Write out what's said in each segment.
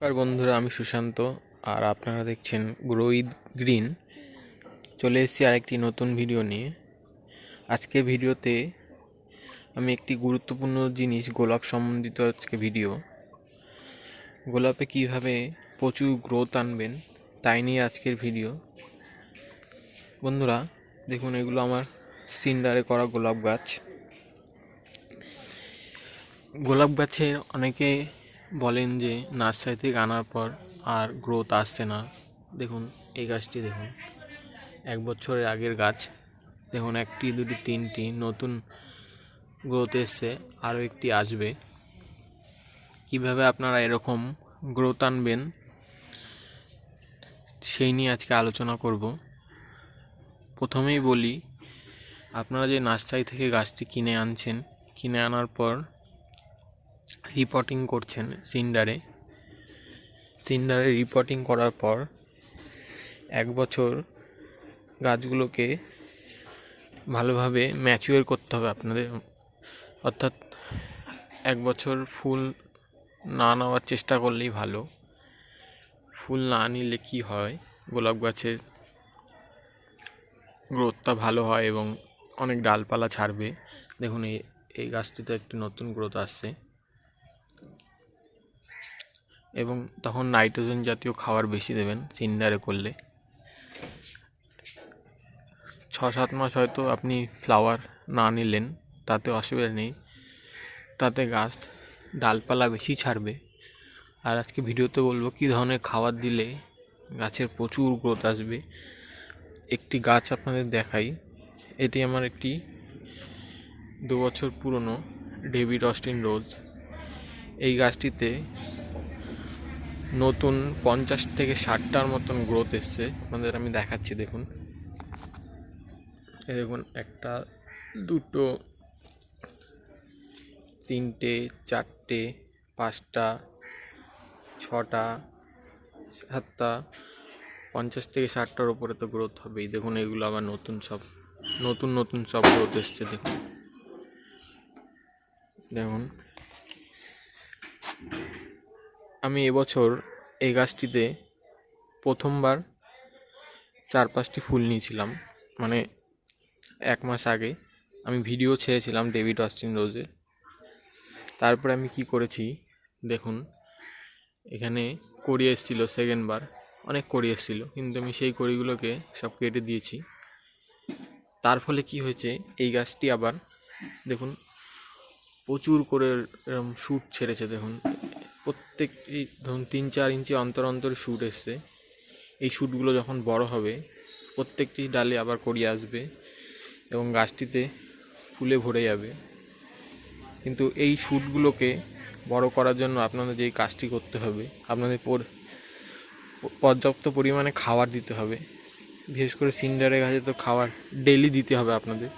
নমস্কার বন্ধুরা, আমি সুশান্ত আর আপনারা দেখছেন গ্রোইদ গ্রিন চলে এসেছি আরেকটি নতুন ভিডিও নিয়ে। আজকে ভিডিওতে আমি একটি গুরুত্বপূর্ণ জিনিস, গোলাপ সম্বন্ধিত আজকে ভিডিও গোলাপে কীভাবে প্রচুর গ্রোথ আনবেন, তাই নিয়ে আজকের ভিডিও বন্ধুরা, দেখুন এগুলো আমার সিন্ডারে করা গোলাপ গাছ। গোলাপ গাছের অনেকে বলেন যে নার্সারি থেকে আনার পর আর গ্রোথ আসছে না। দেখুন, এই গাছটি দেখুন। এক বছরের আগের গাছ। দেখুন, একটি, দুটি, তিনটি নতুন গ্রোথ এসছে, আরও একটি আসবে। কীভাবে আপনারা এরকম গ্রোথ আনবেন, সেই নিয়ে আজকে আলোচনা করব। প্রথমেই বলি, আপনারা যে নার্সারি থেকে গাছটি কিনে আনছেন, কিনে আনার পর রিপোর্টিং করছেন সিন্ডারে। সিন্ডারে রিপোর্টিং করার পর এক বছর গাছগুলোকে ভালোভাবে ম্যাচিওর করতে হবে আপনাদের। অর্থাৎ এক বছর ফুল না নেওয়ার চেষ্টা করলেই ভালো। ফুল না নিলে কী হয়? গোলাপ গাছের গ্রোথটা ভালো হয় এবং অনেক ডালপালা ছাড়বে। দেখুন এই এই গাছটিতে একটি নতুন গ্রোথ আসছে। এবং তখন নাইট্রোজেন জাতীয় খাবার বেশি দেবেন, সিন্ডারে করলে। ছ সাত মাস হয়তো আপনি ফ্লাওয়ার না নিলেন তাতে অসুবিধা নেই। তাতে গাছ, ডালপালা বেশি ছাড়বে। আর আজকে ভিডিওতে বলব কী ধরনের খাবার দিলে গাছের প্রচুর গ্রোথ আসবে। একটি গাছ আপনাদের দেখাই। এটি আমার একটি দু বছর পুরনো ডেভিড অস্টিন রোজ এই গাছটিতে নতুন পঞ্চাশ থেকে ষাটটার মতন গ্রোথ এসছে। আপনাদের আমি দেখাচ্ছি, দেখুন। দেখুন, একটা, দুটো, তিনটে, চারটে, পাঁচটা, ছটা, সাতটা, পঞ্চাশ থেকে ষাটটার ওপরে তো গ্রোথ হবেই। দেখুন, এগুলো আবার নতুন সব, নতুন নতুন সব গ্রোথ এসছে, দেখুন। দেখুন। আমি এবছর এই গাছটিতে প্রথমবার চার পাঁচটি ফুল নিয়েছিলাম। মানে এক মাস আগে আমি ভিডিও ছেড়েছিলাম ডেভিড অস্টিন রোজে। তারপরে আমি কি করেছি দেখুন, এখানে কড়ি এসেছিল সেকেন্ডবার অনেক কড়ি এসেছিল, কিন্তু আমি সেই কড়িগুলোকে সব কেটে দিয়েছি। তার ফলে কি হয়েছে, এই গাছটি আবার দেখুন, প্রচুর করে এরকম শ্যুট ছেড়েছে দেখুন। প্রত্যেকটি ধরুন তিন, চার ইঞ্চি অন্তর অন্তর শ্যুট এসছে। এই শ্যুটগুলো যখন বড় হবে, প্রত্যেকটি ডালে আবার কড়িয়ে আসবে এবং গাছটিতে ফুলে ভরে যাবে। কিন্তু এই শ্যুটগুলোকে বড় করার জন্য আপনাদের যেই কাজটি করতে হবে, আপনাদের পর্যাপ্ত পরিমাণে খাবার দিতে হবে। বিশেষ করে সিন্ডারের গাছে তো খাবার ডেলি দিতে হবে আপনাদের।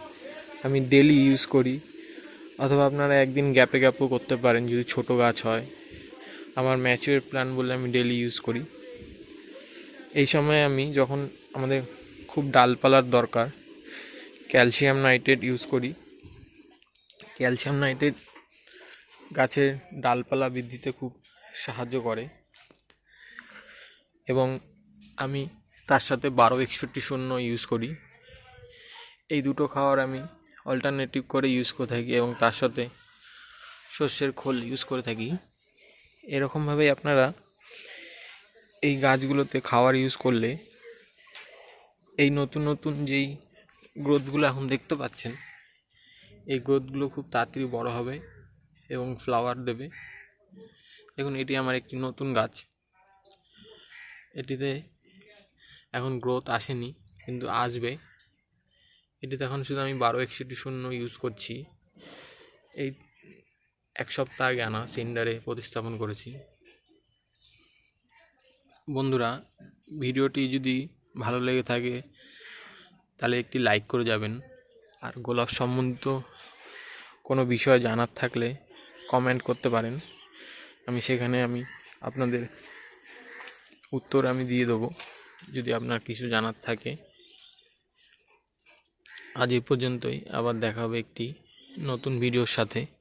আমি ডেলি ইউজ করি, অথবা আপনারা একদিন গ্যাপে গ্যাপও করতে পারেন, যদি ছোট গাছ হয়। আমার ম্যাচিওর প্ল্যান বলে আমি ডেলি ইউজ করি। এই সময় আমি যখন আমাদের খুব ডালপালার দরকার ক্যালসিয়াম নাইট্রেট ইউজ করি। ক্যালসিয়াম নাইট্রেট গাছের ডালপালা বৃদ্ধিতে খুব সাহায্য করে। এবং আমি তার সাথে বারো একষট্টি শূন্য ইউজ করি। এই দুটো খাবার আমি অল্টারনেটিভ করে ইউজ করে থাকি এবং তার সাথে শস্যের খোল ইউজ করে থাকি। এরকমভাবেই আপনারা এই গাছগুলোতে খাবার ইউজ করলে এই নতুন নতুন যেই গ্রোথগুলো এখন দেখতে পাচ্ছেন, এই গ্রোথগুলো খুব তাড়াতাড়ি বড় হবে এবং ফ্লাওয়ার দেবে। দেখুন, এটি আমার একটি নতুন গাছ। এটিতে এখন গ্রোথ আসেনি, কিন্তু আসবে। এটিতে এখন শুধু আমি বারো একষট্টি শূন্য ইউজ করছি। এই এক সপ্তাহ আগে আনা, সিন্ডারে প্রতিস্থাপন করেছি। বন্ধুরা, ভিডিওটি যদি ভালো লেগে থাকে, তাহলে একটি লাইক করে যাবেন। আর গোলাপ সম্বন্ধিত কোনো বিষয় জানার থাকলে কমেন্ট করতে পারেন। আমি সেখানে আমি আপনাদের উত্তর আমি দিয়ে দেবো, যদি আপনার কিছু জানার থাকে। আজ এই পর্যন্তই। আবার দেখা হবে একটি নতুন ভিডিওর সাথে।